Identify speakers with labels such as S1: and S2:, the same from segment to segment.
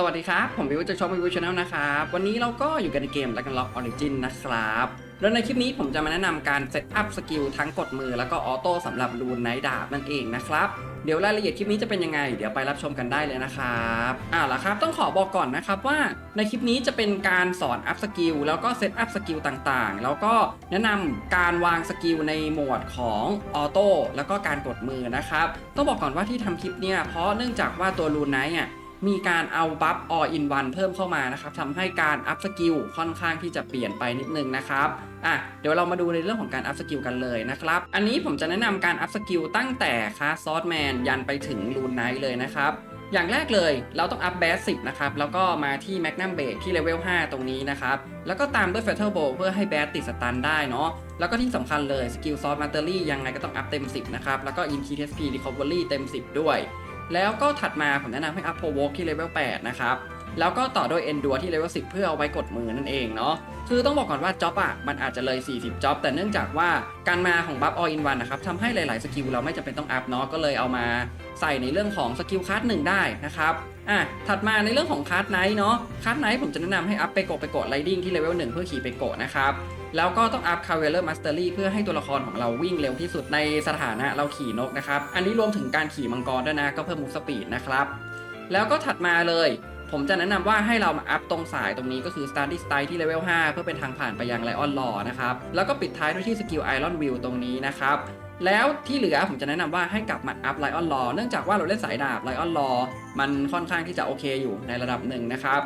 S1: สวัสดีครับ ผมวิวจากช่องวิวชาแนลนะครับ วันนี้เราก็อยู่กันในเกม l a g n a r o k Origin นนะครับ แล้วในคลิปนี้ผมจะมาแนะนำการเซตอัพสกิลทั้งกดมือแล้วก็ออโต้สำหรับรูนไนดาบนั่นเองนะครับ เดี๋ยวรายละเอียดคลิปนี้จะเป็นยังไง เดี๋ยวไปรับชมกันได้เลยนะครับอ่าล่ะครับ ต้องขอบอกก่อนนะครับว่าในคลิปนี้จะเป็นการสอนอัพสกิลแล้วก็เซตอัพสกิลต่างๆ แล้วก็แนะนำการวางสกิลในหมวดของออโต้แล้วก็การกดมือนะครับ ต้องบอกก่อนว่าที่ทำคลิปเนี่ยเพราะเนื่องจากว่าตัวรูนไนท์อะ มีการเอาบัฟ all in one เพิ่มเข้ามานะครับทำให้การอัพสกิลค่อนข้างที่จะเปลี่ยนไปนิดนึงนะครับอะเดี๋ยวเรามาดูในเรื่องของการอัพสกิลกันเลยนะครับ อันนี้ผมจะแนะนำการอัพสกิลตั้งแต่คาซอสแมนยันไปถึงรูนไนท์เลยนะครับอย่างแรกเลยเราต้องอัพแบสสิบนะครับ แล้วก็มาที่แมกนัมเบรที่เลเวล5ตรงนี้นะครับ แล้วก็ตามด้วย Fatal Blow เพื่อให้แบสติดสตันได้เนาะแล้วก็ที่สำคัญเลยสกิลซอสมาเตอรี่ยังไงก็ต้องอัพเต็ม 10 นะครับ แล้วก็ In TSP Recovery เต็ม 10 ด้วย แล้วก็ถัดมาผมแนะนำให้อัพโ o ว o ที่เลเวล8นะครับ แล้วก็ต่อด้วย Endure ที่เลเวล10 เพื่อเอาไว้กดมือนั่นเองเนาะ คือต้องบอกก่อนว่าจ็อบอะมันอาจจะเลย 40จ็อบแต่เนื่องจากว่าการมาของบัฟออินวันนะครับทำให้หลาย ๆ สกิลเราไม่จำเป็นต้องอัพเนาะก็เลยเอามาใส่ในเรื่องของสกิลคัสหนึ่งได้นะครับ อะถัดมาในเรื่องของคัสไนท์เนาะคัสไนท์ผมจะแนะนำให้อัพไปโกะไปโกะไลดิ้งที่เลเวล1เพื่อขี่ไปโกะนะครับแล้วก็ต้องอัพคาเวลเลอร์มาสเตอรี่เพื่อให้ตัวละครของเราวิ่งเร็วที่สุดในสถานะเราขี่นกนะครับ อันนี้รวมถึงการขี่มังกรด้วยนะก็เพิ่มมูฟสปีดนะครับ แล้วก็ถัดมาเลย ผมจะแนะนำว่าให้เรามาอัพตรงสายตรงนี้ก็คือ Study Style ที่เลเวล5เพื่อเป็นทางผ่านไปยังไลออนลอนะครับ แล้วก็ปิดท้ายด้วยที่สกิล Iron Will ตรงนี้นะครับ แล้วที่เหลือผมจะแนะนำว่าให้กลับมาอัพไลออนลอเนื่องจากว่าเราเล่นสายดาบไลออนลอมันค่อนข้างที่จะโอเคอยู่ในระดับหนึ่งนะครับ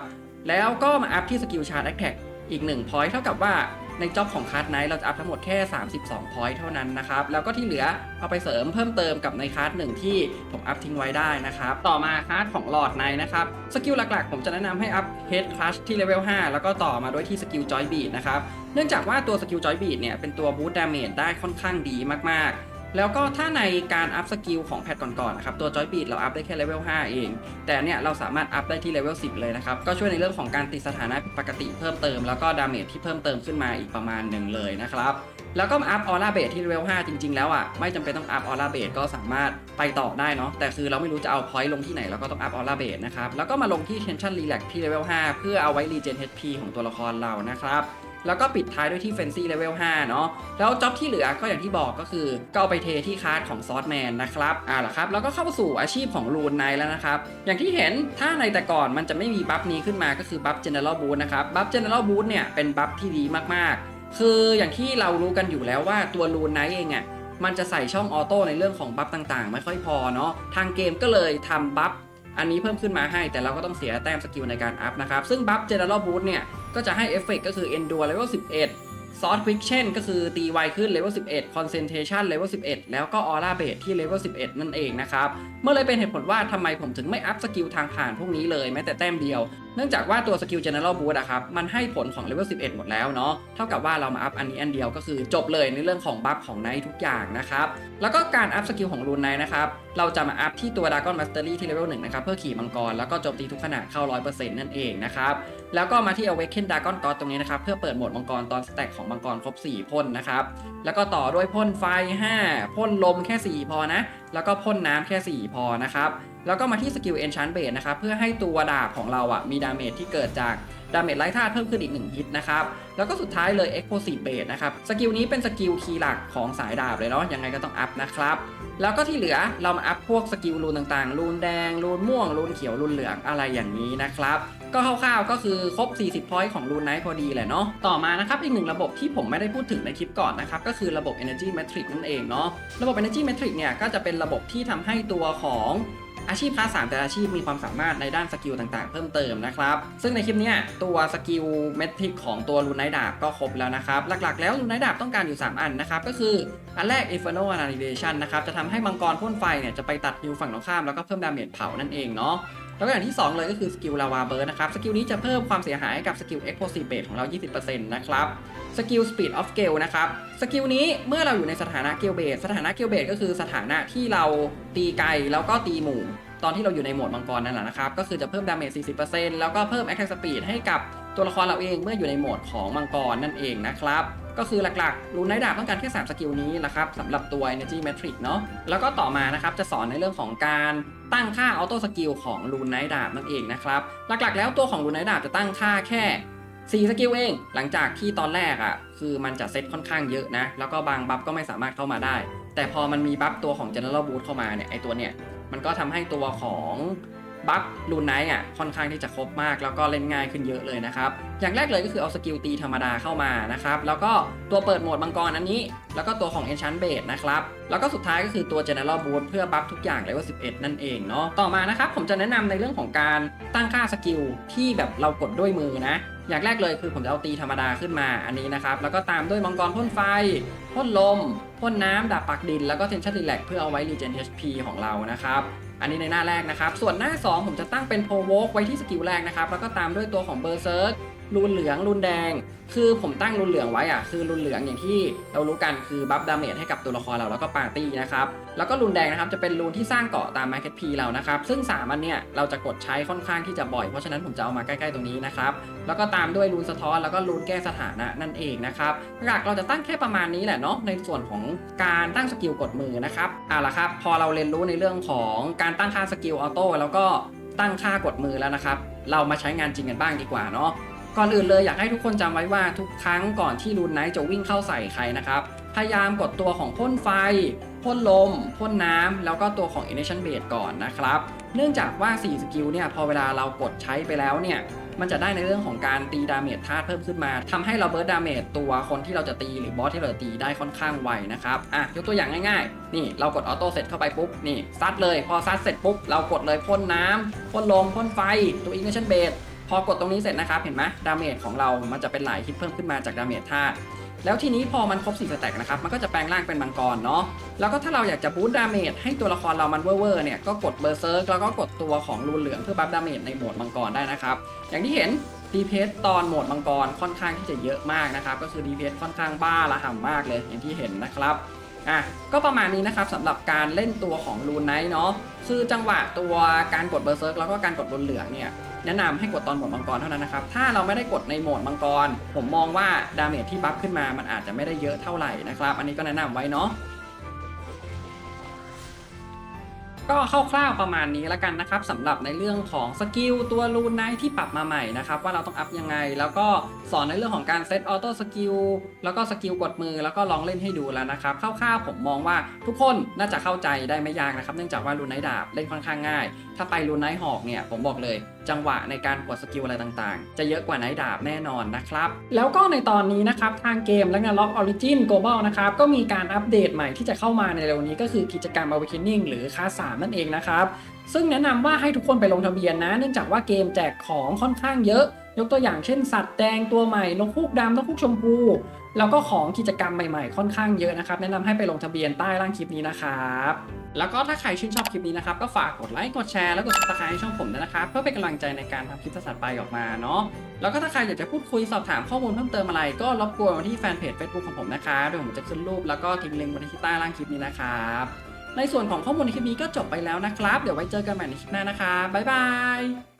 S1: แล้วก็มาอัพที่สกิลชาร์ a แ t ็กอีก1 point เท่ากับว่าในจ็อบของคาร์ดไนท์เราจะอัพทั้งหมดแค่ 32 point เท่านั้นนะครับ แล้วก็ที่เหลือเอาไปเสริมเพิ่มเติมกับในคาร์ดหนึ่งที่ผมอัพทิ้งไว้ได้นะครับ ต่อมาคาร์ดของหลอดไนท์นะครับ สกิลหลักๆ ผมจะแนะนำให้อัพ Head Crush ที่เลเวล 5 แล้วก็ต่อมาด้วยที่สกิล Joy Beat นะครับ เนื่องจากว่าตัวสกิล Joy Beat เนี่ยเป็นตัวบูตดาเมจได้ค่อนข้างดีมากๆ แล้วก็ถ้าในการอัพสกิลของแพทก่อนๆนะครับตัวจอยบีดเราอัพได้แค่เลเวล5 เอง แต่เนี่ยเราสามารถอัพได้ที่เลเวล10 เลยนะครับ ก็ช่วยในเรื่องของการติดสถานะปกติเพิ่มเติม แล้วก็ดาเมจที่เพิ่มเติมขึ้นมาอีกประมาณหนึ่งเลยนะครับแล้วก็มาอัพออร่าเบสที่เลเวล5จริง ๆ แล้วอะไม่จำเป็นต้องอัพออร่าเบสก็สามารถไปต่อได้เนาะแต่คือเราไม่รู้จะเอาพอยต์ลงที่ไหนเราก็ต้องอัพออร่าเบสนะครับแล้วก็มาลงที่ tension relax ที่เลเวล5เพื่อเอาไว้ regen HP ของตัวละครเรานะครับ แล้วก็ปิดท้ายด้วยที่ Fancy Level 5เนาะแล้วจ็อบที่เหลือก็อย่างที่บอกก็คือก็เอาไปเทที่คาร์ดของซอสแมนนะครับอ่าล่ะครับแล้วก็เข้าสู่อาชีพของรูนไนแล้วนะครับ อย่างที่เห็นถ้าในแต่ก่อนมันจะไม่มีบัฟนี้ขึ้นมาก็คือบัฟ General Boost นะครับบัฟ General Boost เนี่ยเป็นบัฟที่ดีมากๆ คืออย่างที่เรารู้กันอยู่แล้วว่าตัวรูนไนเองอะมันจะใส่ช่องออโต้ในเรื่องของบัฟต่างๆ ไม่ค่อยพอเนาะทางเกมก็เลยทำบัฟอันนี้เพิ่มขึ้นมาให้แต่เราก็ต้องเสียแต้มสกิลในการอัพนะครับซึ่งบัฟ General Boost เนี่ย ก็จะให้เอฟเฟกก็คือ Endure Level 11 Source Friction ก็คือตีไวขึ้น Level 11 Concentration Level 11 แล้วก็ Aura Base ที่ Level 11 นั่นเองนะครับ เมื่อเลยเป็นเหตุผลว่าทำไมผมถึงไม่อัพสกิลทางผ่านพวกนี้เลยแม้แต่แต้มเดียวเนื่องจากว่าตัวสกิล General Boost อะครับมันให้ผลของ Level 11 หมดแล้วเนาะเท่ากับว่าเรามาอัพอันนี้อันเดียวก็คือจบเลยในเรื่องของบัฟของไนท์ทุกอย่างนะครับ แล้วก็การอัพสกิลของรูนไนท์นะครับ เราจะมาอัพที่ตัว Dragon Mastery ที่ Level 1นะครับเพื่อขี่มังกร แล้วก็โจมตีทุกขนาดเข้า 100%นั่นเองนะครับแล้วก็มาที่ Awaken Dragon God ตรงนี้นะครับเพื่อเปิดโหมดมังกรตอนสแต็กของมังกรครบ 4 พ่นนะครับแล้วก็ต่อด้วยพ่นไฟ 5 พ่นลมแค่ 4 พอนะแล้วก็พ่นน้ำแค่ 4 พอนะครับ แล้วก็มาที่สกิล Enchant Base นะครับเพื่อให้ตัวดาบของเราอะมีดาเมจที่เกิดจากดาเมจไร้ธาตุเพิ่มขึ้นอีก1ฮิตนะครับ แล้วก็สุดท้ายเลย Explosive Base นะครับสกิลนี้เป็นสกิลคีย์หลักของสายดาบเลยเนาะยังไงก็ต้องอัพนะครับ แล้วก็ที่เหลือเรามาอัพพวกสกิลรูนต่างๆ รูนแดง รูนม่วง รูนเขียว รูนเหลืองอะไรอย่างนี้นะครับ ก็คร่าวๆก็คือครบ 40 พอยต์ของรูนไนท์พอดีแหละเนาะต่อมานะครับอีกหนึ่งระบบที่ผมไม่ได้พูดถึงในคลิปก่อนนะครับก็คือระบบ Energy Matrix นั่นเองเนาะระบบ Energy Matrix เนี่ยก็จะเป็นระบบที่ทำให้ตัวของ อาชีพคลาส3แต่อาชีพมีความสามารถในด้านสกิลต่างๆ เพิ่มเติมนะครับ ซึ่งในคลิปนี้ตัวสกิลเมทริกของตัวลูนไนดาบก็ครบแล้วนะครับ หลักๆ แล้วลูนไนดาบต้องการอยู่ 3 อันนะครับ ก็คืออันแรก Inferno Annihilation นะครับ จะทำให้มังกรพ่นไฟเนี่ยจะไปตัดฮิวฝั่งตรงข้ามแล้วก็เพิ่มดาเมจเผานั่นเองเนาะ แล้วก็อย่างที่ 2 เลยก็คือสกิลลาวาเบิร์นะครับ สกิลนี้จะเพิ่มความเสียหายให้กับสกิล Explosive Base ของเรา 20%นะครับ สกิล Speed of Gale นะครับ สกิลนี้เมื่อเราอยู่ในสถานะเกลเบสสถานะเกลเบสก็คือสถานะที่เราตีไกลแล้วก็ตีหมู่ ตอนที่เราอยู่ในโหมดมังกรนั่นแหละนะครับ ก็คือจะเพิ่มดาเมจ 40%แล้วก็เพิ่ม Attack Speed ให้กับ ตัวละครเราเองเมื่ออยู่ในโหมดของมังกรนั่นเองนะครับ ก็คือหลักๆรูนไนดาบต้องการแค่ 3 สกิลนี้แหละครับสำหรับตัว Energy Matrix เนาะแล้วก็ต่อมานะครับจะสอนในเรื่องของการตั้งค่าออโต้สกิลของรูนไนดาบนั่นเองนะครับหลักๆ แล้วตัวของรูนไนดาบจะตั้งค่าแค่4สกิลเอง หลังจากที่ตอนแรกอะ่ะคือมันจะเซตค่อนข้างเยอะนะ แล้วก็บางบัฟก็ไม่สามารถเข้ามาได้ แต่พอมันมีบัฟตัวของ General Boost เข้ามาเนี่ยไอตัวเนี่ยมันก็ทำให้ตัวของ บัฟลูนไนท์อะค่อนข้างที่จะครบมาก แล้วก็เล่นง่ายขึ้นเยอะเลยนะครับ อย่างแรกเลยก็คือเอาสกิลตีธรรมดาเข้ามานะครับ แล้วก็ตัวเปิดโหมดมังกรอันนี้ แล้วก็ตัวของ Enchant Base นะครับ แล้วก็สุดท้ายก็คือตัว General Boost เพื่อบัฟทุกอย่างเลยว่า 11 นั่นเองเนาะต่อมานะครับผมจะแนะนำในเรื่องของการตั้งค่าสกิลที่แบบเรากดด้วยมือนะอย่างแรกเลยคือผมจะเอาตีธรรมดาขึ้นมาอันนี้นะครับ แล้วก็ตามด้วยมังกรพ่นไฟพ่นลมพ่นน้ำดาบปักดิน แล้วก็ Tension Relax เพื่อเอาไว้ Regen HP ของเรานะครับ อันนี้ในหน้าแรกนะครับ ส่วนหน้า 2 ผมจะตั้งเป็นโพวกไว้ที่สกิลแรกนะครับ แล้วก็ตามด้วยตัวของเบอร์เซิรู นเหลืองรูนแดง คือผมตั้งรูนเหลืองไว้อะคือรูนเหลืองอย่างที่เรารู้กันคือบัฟดาเมจให้กับตัวละครเราแล้วก็ปาร์ตี้นะครับแล้วก็รูนแดงนะครับจะเป็นรูนที่สร้างเกาะตาม Market P เรานะครับซึ่งสามอันเนี่ยเราจะกดใช้ค่อนข้างที่จะบ่อยเพราะฉะนั้นผมจะเอามาใกล้ๆตรงนี้นะครับแล้วก็ตามด้วยรูนสะท้อนแล้วก็รูนแก้สถานะนั่นเองนะครับหลักเราจะตั้งแค่ประมาณนี้แหละเนาะในส่วนของการตั้งสกิลกดมือนะครับเอาละครับพอเราเรียนรู้ในเรื่องของการตั้งค่าสกิลออโต้แล้วก็ตั้งค่ากดมือแล้วนะครับ เรามาใช้งานจริงกันบ้างดีกว่าเนาะ ก่อนอื่นเลยอยากให้ทุกคนจำไว้ว่าทุกครั้งก่อนที่รูนไนท์จะวิ่งเข้าใส่ใครนะครับ พยายามกดตัวของพ่นไฟพ่นลมพ่นน้ำแล้วก็ตัวของ Ignition Base ก่อนนะครับ เนื่องจากว่า 4 สกิลเนี่ยพอเวลาเรากดใช้ไปแล้วเนี่ยมันจะได้ในเรื่องของการตีดาเมจธาตุเพิ่มขึ้นมาทำให้เราเบิร์ดดาเมจตัวคนที่เราจะตีหรือบอสที่เราจะตีได้ค่อนข้างไวนะครับอะยกตัวอย่างง่ายๆ นี่เรากดออโต้เสร็จเข้าไปปุ๊บนี่ซัดเลยพอซัดเสร็จปุ๊บเรากดเลยพ่นน้ำพ่นลมพ่นไฟตัว Ignition Base พอกดตรงนี้เสร็จนะครับ เห็นไหมดาเมจของเรา มันจะเป็นหลายฮิตเพิ่มขึ้นมาจากดาเมจธาตุแล้วทีนี้พอมันครบ4สแต็กนะครับ มันก็จะแปลงร่างเป็นมังกรเนาะ แล้วก็ถ้าเราอยากจะบูสต์ดาเมจให้ตัวละครเรามันเวอร์เนี่ย ก็กดเบอร์เซิร์กแล้วก็กดตัวของรูนเหลืองเพื่อบัฟดาเมจในโหมดมังกรได้นะครับ อย่างที่เห็นดีเพสตอนโหมดมังกรค่อนข้างที่จะเยอะมากนะครับ ก็คือดีเพสค่อนข้างบ้าระห่ำมากเลยอย่างที่เห็นนะครับ อะก็ประมาณนี้นะครับสำหรับการเล่นตัวของรูนไนท์เนาะคือจังหวะตัวการกดเบอร์เซิร์กแล้วก็การกดรูนเหลืองเนี่ยแนะนำให้กดตอนหมดมังกรเท่านั้นนะครับ ถ้าเราไม่ได้กดในโหมดมังกร ผมมองว่าดาเมจที่บัฟขึ้นมามันอาจจะไม่ได้เยอะเท่าไหร่นะครับ อันนี้ก็แนะนำไว้เนาะ ก็คร่าวๆประมาณนี้ละกันนะครับสำหรับในเรื่องของสกิลตัวรูนไนท์ที่ปรับมาใหม่นะครับว่าเราต้องอัพยังไง แล้วก็สอนในเรื่องของการเซตออโต้สกิลแล้วก็สกิลกดมือแล้วก็ลองเล่นให้ดูแล้วนะครับคร่าวๆผมมองว่าทุกคนน่าจะเข้าใจได้ไม่ยากนะครับ เนื่องจากว่ารูนไนท์ดาบเล่นค่อนข้างง่าย ถ้าไปรูนไนท์หอกเนี่ยผมบอกเลยจังหวะในการกดสกิลอะไรต่างๆ จะเยอะกว่าไนท์ดาบแน่นอนนะครับ แล้วก็ในตอนนี้นะครับทางเกมและงานล็อกออริจิน Global นะครับก็มีการอัปเดตใหม่ที่จะเข้ามาในเร็วนี้ก็คือกิจกรรม Awakening หรือคาสามนั่นเองนะครับซึ่งแนะนำว่าให้ทุกคนไปลงทะเบียนนะ เนื่องจากว่าเกมแจกของค่อนข้างเยอะ ยกตัวอย่างเช่นสัตว์แดงตัวใหม่นกฮูกดำนกฮูกชมพูแล้วก็ของกิจกรรมใหม่ๆ ค่อนข้างเยอะนะครับ แนะนำให้ไปลงทะเบียนใต้ล่างคลิปนี้นะครับ แล้วก็ถ้าใครชื่นชอบคลิปนี้นะครับ ก็ฝากกดไลค์กดแชร์แล้วกด subscribe ให้ช่องผมด้วยนะครับ เพื่อเป็นกำลังใจในการทำคลิปถัดไปออกมาเนาะแล้วก็ถ้าใครอยากจะพูดคุยสอบถามข้อมูลเพิ่มเติมอะไรก็รบกวนมาที่แฟนเพจ Facebook ของผมนะคะโดยผมจะขึ้นรูปแล้วก็ทิ้งลิงก์ไว้ที่ใต้ล่างคลิปนี้นะครับในส่วนของข้อมูลในคลิปนี้ก็จบไปแล้วนะครับ เดี๋ยวไว้เจอกันใหม่ในคลิปหน้านะครับบ๊ายบาย